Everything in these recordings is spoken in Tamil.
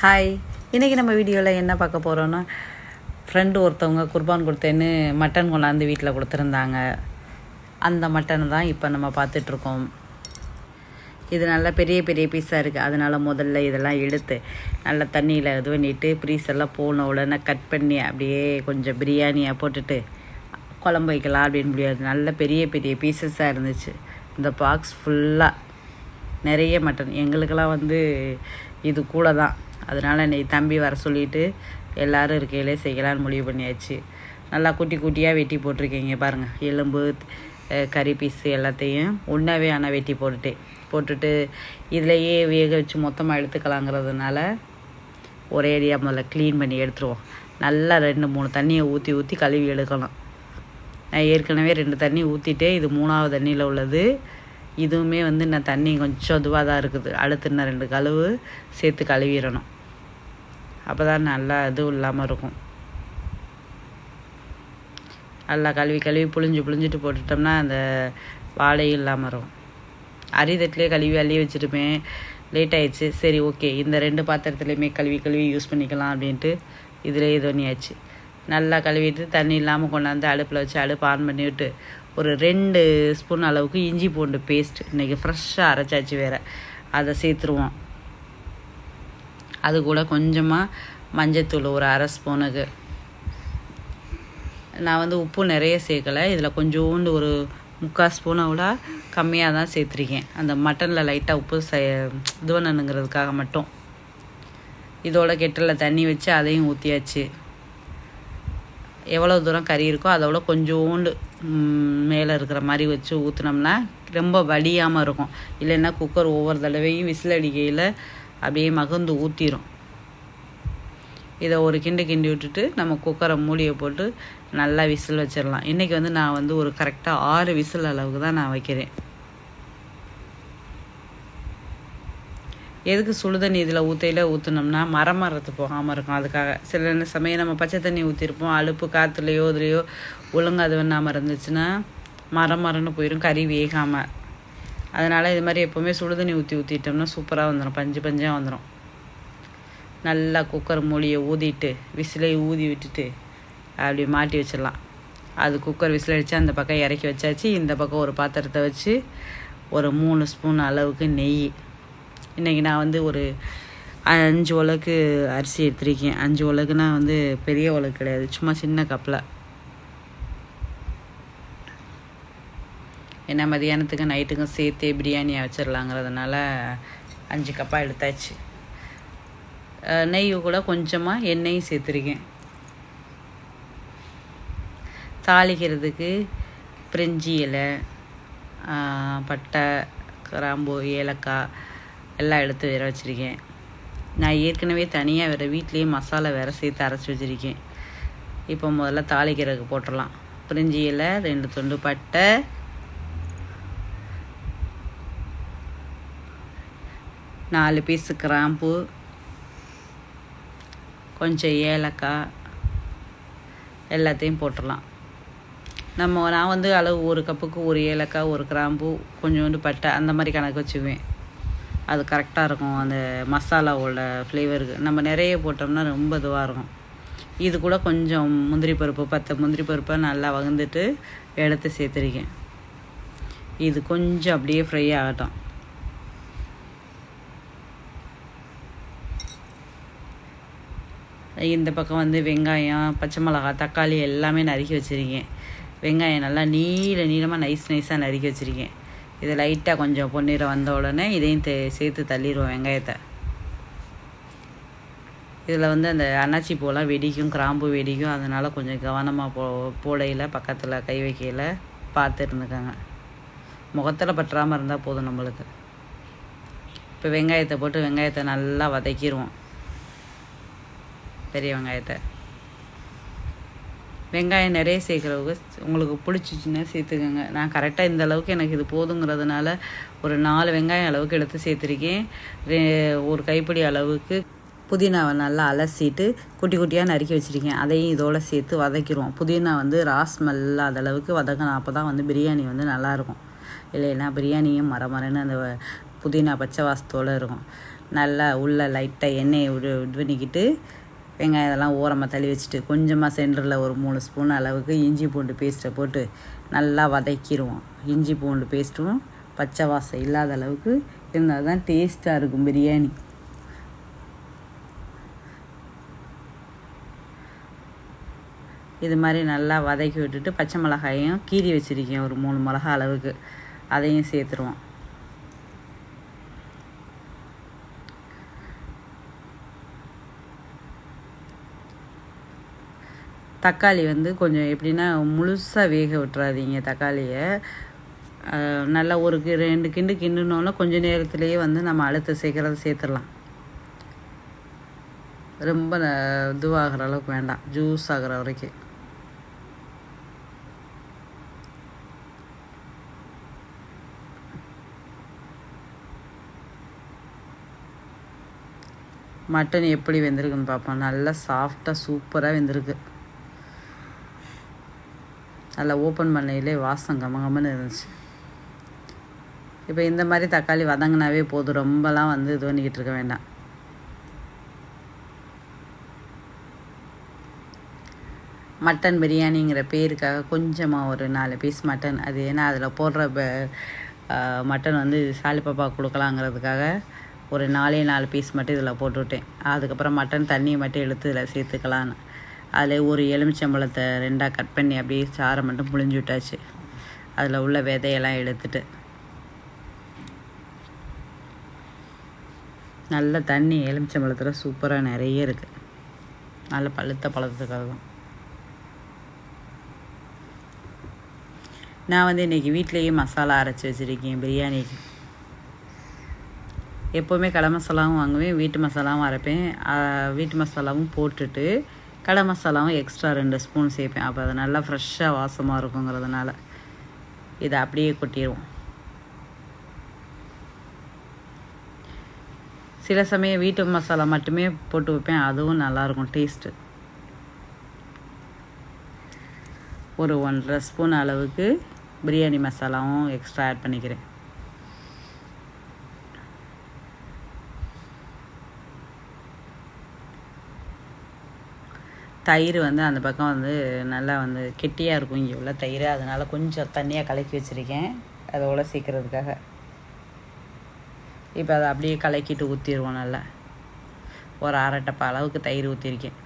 ஹாய் இன்றைக்கி நம்ம வீடியோவில் என்ன பார்க்க போகிறோன்னா ஃப்ரெண்டு ஒருத்தவங்க குர்பான் கொடுத்தேன்னு மட்டன் கொண்டாந்து வீட்டில் கொடுத்துருந்தாங்க. அந்த மட்டன் தான் இப்போ நம்ம பார்த்துட்ருக்கோம். இது நல்லா பெரிய பெரிய பீஸாக இருக்குது அதனால் முதல்ல இதெல்லாம் எடுத்து நல்லா தண்ணியில் இது பண்ணிவிட்டு பீஸ் எல்லாம் போன உடனே கட் பண்ணி அப்படியே கொஞ்சம் பிரியாணியாக போட்டுட்டு குழம்பு வைக்கலாம் அப்படின்னு முடியாது. நல்ல பெரிய பெரிய பீசஸாக இருந்துச்சு. இந்த பாக்ஸ் ஃபுல்லாக நிறைய மட்டன் எங்களுக்கெல்லாம் வந்து இது கூட தான். அதனால் இன்னைக்கு தம்பி வர சொல்லிட்டு எல்லோரும் இருக்கையிலே செய்யலான்னு முடிவு பண்ணியாச்சு. நல்லா குட்டி குட்டியாக வெட்டி போட்டிருக்கீங்க பாருங்கள் எலும்பு கறி பீஸு எல்லாத்தையும் ஒன்றாவே ஆனால் வெட்டி போட்டுட்டேன் போட்டுட்டு இதிலையே வேக வச்சு மொத்தமாக எடுத்துக்கலாங்கிறதுனால ஒரே அடியாக முதல்ல க்ளீன் பண்ணி எடுத்துருவோம். நல்லா ரெண்டு மூணு தண்ணியை ஊற்றி ஊற்றி கழுவி எடுக்கலாம். நான் ஏற்கனவே ரெண்டு தண்ணி ஊற்றிட்டே இது மூணாவது தண்ணியில் உள்ளது. இதுவுமே வந்து நான் தண்ணி கொஞ்சம் இதுவாக தான் இருக்குது. அடுத்து இன்னும் ரெண்டு கழுவு சேர்த்து கழுவிடணும். அப்போ தான் நல்லா இதுவும் இல்லாமல் இருக்கும். நல்லா கழுவி கழுவி புழிஞ்சு புழிஞ்சிட்டு போட்டுட்டோம்னா அந்த வாழையும் இல்லாமல் இருக்கும். அரிதட்டிலே கழுவி அள்ளி வச்சுருப்பேன் லேட் ஆயிடுச்சு. சரி ஓகே இந்த ரெண்டு பாத்திரத்துலையுமே கழுவி கழுவி யூஸ் பண்ணிக்கலாம் அப்படின்ட்டு இதில் இது பண்ணியாச்சு. நல்லா கழுவிட்டு தண்ணி இல்லாமல் கொண்டாந்து அடுப்பில் வச்சு அடுப்பு ஆன் பண்ணி விட்டு ஒரு ரெண்டு ஸ்பூன் அளவுக்கு இஞ்சி பூண்டு பேஸ்ட் இன்றைக்கி ஃப்ரெஷ்ஷாக அரைச்சாச்சு வேறு. அதை சேர்த்துருவோம். அது கூட கொஞ்சமாக மஞ்சத்தூள் ஒரு அரை ஸ்பூனுக்கு நான் வந்து உப்பு நிறைய சேர்க்கலை. இதில் கொஞ்சோண்டு ஒரு முக்கால் ஸ்பூனை விட கம்மியாக தான் சேர்த்துருக்கேன். அந்த மட்டனில் லைட்டாக உப்பு ச இது பண்ணணுங்கிறதுக்காக மட்டும். இதோட கெட்டில் தண்ணி வச்சு அதையும் ஊற்றியாச்சு எவ்வளோ தூரம் கறி இருக்கோ அதோட கொஞ்சோண்டு மேலே இருக்கிற மாதிரி வச்சு ஊற்றுனோம்னா ரொம்ப வலியாமல் இருக்கும். இல்லைன்னா குக்கர் ஒவ்வொரு தடவையும் விசில் அடிக்கையில் அப்படியே மகந்து ஊற்றிடும் இதை ஒரு கிண்டு கிண்டி விட்டுட்டு நம்ம குக்கரை மூடியை போட்டு நல்லா விசில் வச்சிடலாம். இன்றைக்கி வந்து நான் வந்து ஒரு கரெக்டாக ஆறு விசில் அளவுக்கு தான் நான் வைக்கிறேன். எதுக்கு சுடுதண்ணி இதில் ஊற்றையில் ஊற்றினோம்னா மரம் மரத்து போகாமல் இருக்கும் அதுக்காக. சில சமயம் நம்ம பச்சை தண்ணி ஊற்றிருப்போம் அலுப்பு காற்றுலையோ இதுலையோ ஒழுங்காக அது பண்ணாமல் இருந்துச்சுன்னா மரம் மரம்னு போயிடும் கறி வேகாமல் அதனால் இது மாதிரி எப்போவுமே சுடுதண்ணி ஊற்றி ஊற்றிட்டோம்னா சூப்பராக வந்துடும் பஞ்சு பஞ்சாக வந்துடும் நல்லா குக்கர் மூலியை ஊதிட்டு விசிலை ஊதி விட்டுட்டு அப்படி மாட்டி வச்சிடலாம். அது குக்கர் விசில் அடித்து அந்த பக்கம் இறக்கி வச்சாச்சு. இந்த பக்கம் ஒரு பாத்திரத்தை வச்சு ஒரு மூணு ஸ்பூன் அளவுக்கு நெய். இன்றைக்கி நான் வந்து ஒரு அஞ்சு உலக்கு அரிசி எடுத்திருக்கேன். அஞ்சு உலக்குனா வந்து பெரிய உலக்கு கிடையாது. சும்மா சின்ன கப்பில் ஏன்னா மதியானத்துக்கும் நைட்டுக்கும் சேர்த்தே பிரியாணியாக வச்சிடலாங்கிறதுனால அஞ்சு கப்பாக எடுத்தாச்சு. நெய் கூட கொஞ்சமாக எண்ணெயும் சேர்த்துருக்கேன். தாளிக்கிறதுக்கு பிரிஞ்சி இலை பட்டை கிராம்பு ஏலக்காய் எல்லாம் எடுத்து வேற வச்சுருக்கேன். நான் ஏற்கனவே தனியாக வேறு வீட்லேயே மசாலா வேறு சேர்த்து அரைச்சி வச்சுருக்கேன். இப்போ முதல்ல தாளிக்கிறதுக்கு போட்டுடலாம். பிரிஞ்சி இலை ரெண்டு துண்டு பட்டை நாலு பீஸு கிராம்பு கொஞ்சம் ஏலக்காய் எல்லாத்தையும் போட்டுடலாம். நம்ம நான் வந்து அளவு ஒரு கப்புக்கு ஒரு ஏலக்காய் ஒரு கிராம்பு கொஞ்சோண்டு பட்டை அந்த மாதிரி கணக்கு வச்சுக்குவேன். அது கரெக்டாக இருக்கும். அந்த மசாலாவோட ஃப்ளேவருக்கு நம்ம நிறைய போட்டோம்னா ரொம்ப இதுவாக இருக்கும். இது கூட கொஞ்சம் முந்திரி பருப்பு பத்து முந்திரி பருப்பை நல்லா வகுந்துட்டு எடுத்து சேர்த்துருக்கேன். இது கொஞ்சம் அப்படியே ஃப்ரை ஆகட்டும். இந்த பக்கம் வந்து வெங்காயம் பச்சை மிளகா தக்காளி எல்லாமே நறுக்கி வச்சுருக்கேன். வெங்காயம் நல்லா நீள நீளமாக நைஸ் நைஸாக நறுக்கி வச்சுருக்கேன். இது லைட்டாக கொஞ்சம் பொன்னிறம் வந்த உடனே இதையும் தே சேர்த்து தள்ளிடுவோம் வெங்காயத்தை. இதில் வந்து அந்த அன்னாச்சி பூலாம் வெடிக்கும் கிராம்பு வெடிக்கும். அதனால் கொஞ்சம் கவனமாக போ போடையில் பக்கத்தில் கை வைக்கையில் பார்த்து இருந்துக்கோங்க. முகத்தில் பற்றாமல் இருந்தால் போதும் நம்மளுக்கு. இப்போ வெங்காயத்தை போட்டு வெங்காயத்தை நல்லா வதக்கிடுவோம் பெரிய வெங்காயத்தை. வெங்காயம் நிறைய சேர்க்குறவங்க உங்களுக்கு பிடிச்சிச்சின்னா சேர்த்துக்கோங்க. நான் கரெக்டாக இந்த அளவுக்கு எனக்கு இது போதுங்கிறதுனால ஒரு நாலு வெங்காயம் அளவுக்கு எடுத்து சேர்த்துருக்கேன். ஒரு கைப்பிடி அளவுக்கு புதினாவை நல்லா அலசிட்டு குட்டி குட்டியாக நறுக்கி வச்சுருக்கேன். அதையும் இதோட சேர்த்து வதக்கிடுவோம். புதினா வந்து ராஸ் அளவுக்கு வதக்கணும் அப்போ தான் வந்து பிரியாணி வந்து நல்லாயிருக்கும். இல்லைன்னா பிரியாணியும் மர மரன்னு அந்த புதினா பச்சை வாசத்தோடு இருக்கும். நல்லா உள்ள லைட்டாக எண்ணெயை விடு இது பண்ணிக்கிட்டு வெங்காயம் இதெல்லாம் ஓரமாக தள்ளி வச்சுட்டு கொஞ்சமாக சென்டரில் ஒரு மூணு ஸ்பூன் அளவுக்கு இஞ்சி பூண்டு பேஸ்ட்டை போட்டு நல்லா வதக்கிடுவோம். இஞ்சி பூண்டு பேஸ்ட்டும் பச்சை வாசம் இல்லாத அளவுக்கு இருந்தால் தான் டேஸ்ட்டாக இருக்கும் பிரியாணி. இது மாதிரி நல்லா வதக்கி விட்டுட்டு பச்சை மிளகாயும் கீறி வச்சுருக்கேன் ஒரு மூணு மிளகா அளவுக்கு. அதையும் சேர்த்துருவோம். தக்காளி வந்து கொஞ்சம் எப்படின்னா முழுசாக வேக விட்டுறாதீங்க தக்காளியை. நல்லா ஒரு கி- ரெண்டு கிண்டு கிண்டுனோன்னா கொஞ்சம் நேரத்துலேயே வந்து நம்ம அழுத்த சேர்க்குறத சேர்த்துடலாம். ரொம்ப இதுவாகிற அளவுக்கு வேண்டாம். ஜூஸ் ஆகிற வரைக்கும். மட்டன் எப்படி வெந்திருக்குன்னு பார்ப்போம் நல்லா சாஃப்டாக சூப்பராக வெந்திருக்கு. நல்லா ஓப்பன் பண்ணையிலே வாசம் கமகமன்னு இருந்துச்சு. இப்போ இந்த மாதிரி தக்காளி வதங்கினாவே போதும். ரொம்பலாம் வந்து இது பண்ணிக்கிட்டு இருக்க வேண்டாம். மட்டன் பிரியாணிங்கிற பேருக்காக கொஞ்சமாக ஒரு நாலு பீஸ் மட்டன். அது ஏன்னா அதில் போடுற ப- மட்டன் வந்து சாலிப்பாப்பா கொடுக்கலாங்கிறதுக்காக ஒரு நாலே நாலு பீஸ் மட்டும் இதில் போட்டுவிட்டேன் அதுக்கப்புறம் மட்டன் தண்ணியை மட்டும் எடுத்து இதில் சேர்த்துக்கலான்னு அதில் ஒரு எலுமிச்சம்பழத்தை ரெண்டாக கட் பண்ணி அப்படியே சாறை மட்டும் புழிஞ்சு விட்டாச்சு. அதில் உள்ள விதையெல்லாம் எடுத்துட்டு. நல்ல தண்ணி எலுமிச்சம்பழத்தில் சூப்பராக நிறைய இருக்குது நல்ல பழுத்த பழத்துக்காக தான் நான் வந்து இன்றைக்கி வீட்டிலேயே மசாலா அரைச்சி வச்சுருக்கேன் பிரியாணிக்கு எப்போவுமே கடை மசாலாவும் வாங்குவேன் வீட்டு மசாலாவும் அரைப்பேன். வீட்டு மசாலாவும் போட்டுட்டு கடை மசாலாவும் எக்ஸ்ட்ரா ரெண்டு ஸ்பூன் சேர்ப்பேன். அப்போ அது நல்லா ஃப்ரெஷ்ஷாக வாசமாக இருக்குங்கிறதுனால இதை அப்படியே கொட்டிடுவோம் சில சமயம் வீட்டு மசாலா மட்டுமே போட்டு வைப்பேன். அதுவும் நல்லாயிருக்கும் டேஸ்ட்டு ஒரு ஒன்றரை ஸ்பூன் அளவுக்கு பிரியாணி மசாலாவும் எக்ஸ்ட்ரா ஆட் பண்ணிக்கிறேன். தயிர் வந்து அந்த பக்கம் வந்து நல்லா வந்து கெட்டியாக இருக்கும் இங்கே உள்ள தயிர். அதனால் கொஞ்சம் தண்ணியாக கலக்கி வச்சுருக்கேன். அதோட சீக்கிரத்துக்காக இப்போ அதை அப்படியே கலக்கிட்டு ஊற்றிடுவோம் நல்லா. ஒரு அரை டப்பா அளவுக்கு தயிர் ஊற்றிருக்கேன்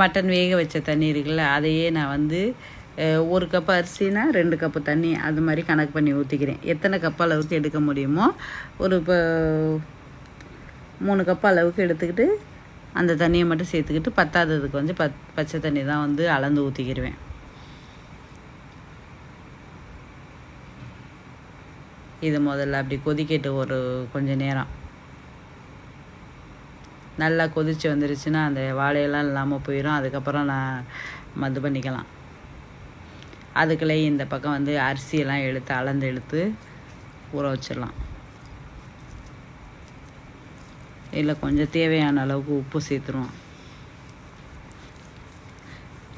மட்டன் வேக வச்ச தண்ணி இருக்குல்ல அதையே நான் வந்து ஒரு கப்பு அரிசினா ரெண்டு கப்பு தண்ணி அது மாதிரி கணக்கு பண்ணி ஊற்றிக்கிறேன் எத்தனை கப் அளவுக்கு எடுக்க முடியுமோ ஒரு இப்போ மூணு கப் அளவுக்கு எடுத்துக்கிட்டு அந்த தண்ணியை மட்டும் சேர்த்துக்கிட்டு பத்தாததுக்கு வந்து பத் பச்சை தண்ணி தான் வந்து அளந்து ஊற்றிக்கிடுவேன் இது முதல்ல அப்படி கொதிக்கட்டு ஒரு கொஞ்சம் நேரம். நல்லா கொதிச்சு வந்துருச்சுன்னா அந்த வாழையெல்லாம் இல்லாமல் போயிடும் அதுக்கப்புறம் நான் இது பண்ணிக்கலாம். அதுக்குள்ளேயே இந்த பக்கம் வந்து அரிசியெல்லாம் எடுத்து அளந்து எடுத்து ஊற வச்சிடலாம். இல்லை கொஞ்சம் தேவையான அளவுக்கு உப்பு சேர்த்துருவோம்.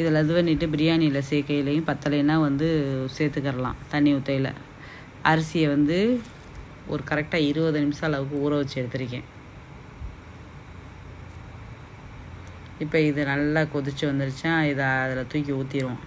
இதில் இது பண்ணிவிட்டு பிரியாணியில் சேர்க்கையிலையும் பத்தலைன்னா வந்து சேர்த்துக்கறலாம் தண்ணி ஊற்றையில் அரிசியை வந்து ஒரு கரெக்டாக இருபது நிமிஷம் அளவுக்கு ஊற வச்சு எடுத்திருக்கேன். இப்போ இது நல்லா கொதிச்சு வந்துருச்சா இதை அதில் தூக்கி ஊற்றிடுவோம்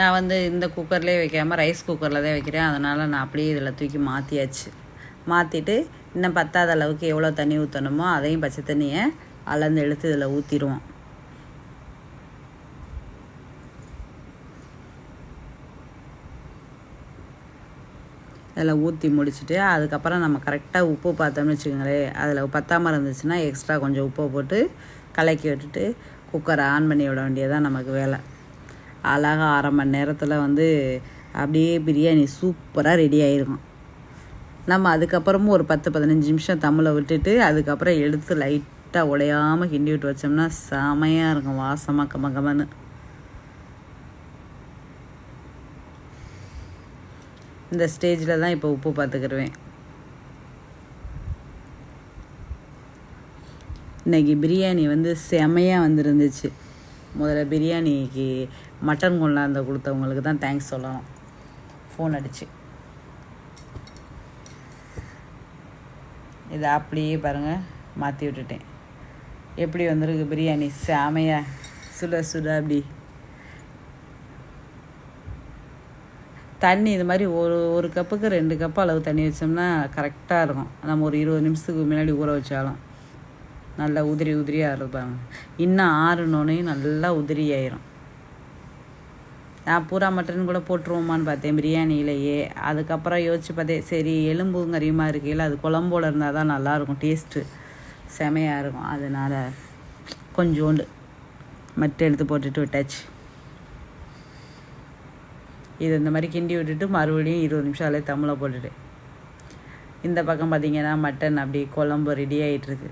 நான் வந்து இந்த குக்கர்லேயே வைக்காமல் ரைஸ் குக்கரில் தான் வைக்கிறேன். அதனால் நான் அப்படியே இதில் தூக்கி மாற்றியாச்சு மாற்றிட்டு இன்னும் பத்தாத அளவுக்கு எவ்வளோ தண்ணி ஊற்றணுமோ அதையும் பச்சை தண்ணியை அளந்து எடுத்து இதில் ஊற்றிடுவோம் அதில் ஊற்றி முடிச்சுட்டு அதுக்கப்புறம் நம்ம கரெக்டாக உப்பு பார்த்தோம்னு வச்சுக்கோங்களேன் அதில் பத்தாமல் இருந்துச்சுன்னா எக்ஸ்ட்ரா கொஞ்சம் உப்பை போட்டு கலக்கி விட்டுட்டு குக்கரை ஆன் பண்ணி விட வேண்டியதான் நமக்கு வேலை. அழகாக அரை மணி நேரத்தில் வந்து அப்படியே பிரியாணி சூப்பராக ரெடி ஆயிருக்கும். நம்ம அதுக்கப்புறமும் ஒரு பத்து பதினஞ்சு நிமிஷம் தமிழை விட்டுட்டு அதுக்கப்புறம் எடுத்து லைட்டாக உடையாமல் கிண்டி விட்டு வச்சோம்னா செமையாக இருக்கும். வாசமாக கம கமன்னு. இந்த ஸ்டேஜில் தான் இப்போ உப்பு பார்த்துக்கிருவேன் இன்னைக்கு பிரியாணி வந்து செமையாக வந்துருந்துச்சு. முதல்ல பிரியாணிக்கு மட்டன் கொண்டாந்து கொடுத்தவங்களுக்கு தான் தேங்க்ஸ் சொல்லணும். ஃபோன் அடிச்சு. இதை அப்படியே பாருங்கள் மாற்றி விட்டுட்டேன். எப்படி வந்திருக்கு பிரியாணி? சாமையா. சுட சுட அப்படி. தண்ணி இது மாதிரி ஒரு ஒரு கப்புக்கு ரெண்டு கப்பு அளவு தண்ணி வச்சோம்னா கரெக்டாக இருக்கும். நம்ம ஒரு இருபது நிமிஷத்துக்கு முன்னாடி ஊற வச்சாலும். நல்லா உதிரி உதிரியாக இருப்பாங்க இன்னும் ஆறுனோனையும் நல்லா உதிரி ஆயிரும். நான் பூரா மட்டன் கூட போட்டுருவோமான்னு பார்த்தேன் பிரியாணியிலேயே. அதுக்கப்புறம் யோசிச்சு பார்த்தேன் சரி எலும்புங்கறியுமா இருக்கையில் அது குழம்போட இருந்தால் தான் நல்லாயிருக்கும் டேஸ்ட்டு செமையாக இருக்கும். அதனால் கொஞ்சோண்டு மட்டு எடுத்து போட்டுட்டு விட்டாச்சு. இது இந்த மாதிரி கிண்டி விட்டுட்டு மறுபடியும் இருபது நிமிஷம் அதில் தமிழை போட்டுட்டு இந்த பக்கம் பார்த்தீங்கன்னா மட்டன் அப்படி குழம்பு ரெடி ஆகிட்டுருக்கு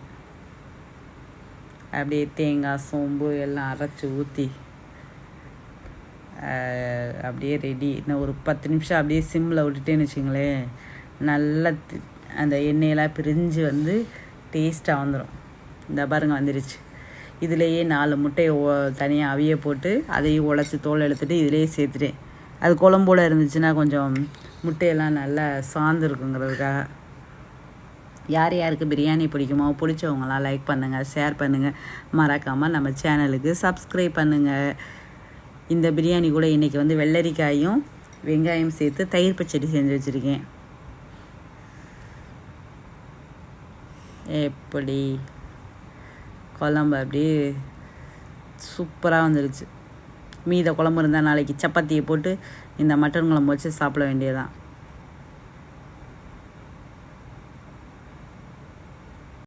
அப்படியே தேங்காய் சோம்பு எல்லாம் அரைச்சி ஊற்றி அப்படியே ரெடி இன்னும் ஒரு பத்து நிமிஷம் அப்படியே சிம்மில் விட்டுட்டேன்னு வச்சுங்களேன் நல்லா அந்த எண்ணெயெல்லாம் பிரிஞ்சு வந்து டேஸ்ட்டாக வந்துடும் இந்த பாருங்க வந்துருச்சு. இதுலேயே நாலு முட்டையை தனியாக அவிய போட்டு அதையும் உடச்சி தோல் எடுத்துகிட்டு இதிலேயே சேர்த்துட்டேன். அது குழம்போட இருந்துச்சுன்னா கொஞ்சம் முட்டையெல்லாம் நல்லா சார்ந்துருக்குங்கிறதுக்காக யார் யாருக்கு பிரியாணி பிடிக்குமோ பிடிச்சவங்களாம் லைக் பண்ணுங்கள் ஷேர் பண்ணுங்கள் மறக்காமல் நம்ம சேனலுக்கு சப்ஸ்கிரைப் பண்ணுங்கள் இந்த பிரியாணி கூட இன்றைக்கி வந்து வெள்ளரிக்காயும் வெங்காயம் சேர்த்து தயிர் பச்சடி செஞ்சு வச்சுருக்கேன். எப்படி? குழம்பு அப்படியே சூப்பராக வந்துருச்சு. மீத குழம்பு இருந்தால் நாளைக்கு சப்பாத்தியை போட்டு இந்த மட்டன் குழம்பு வச்சு சாப்பிட வேண்டியதான்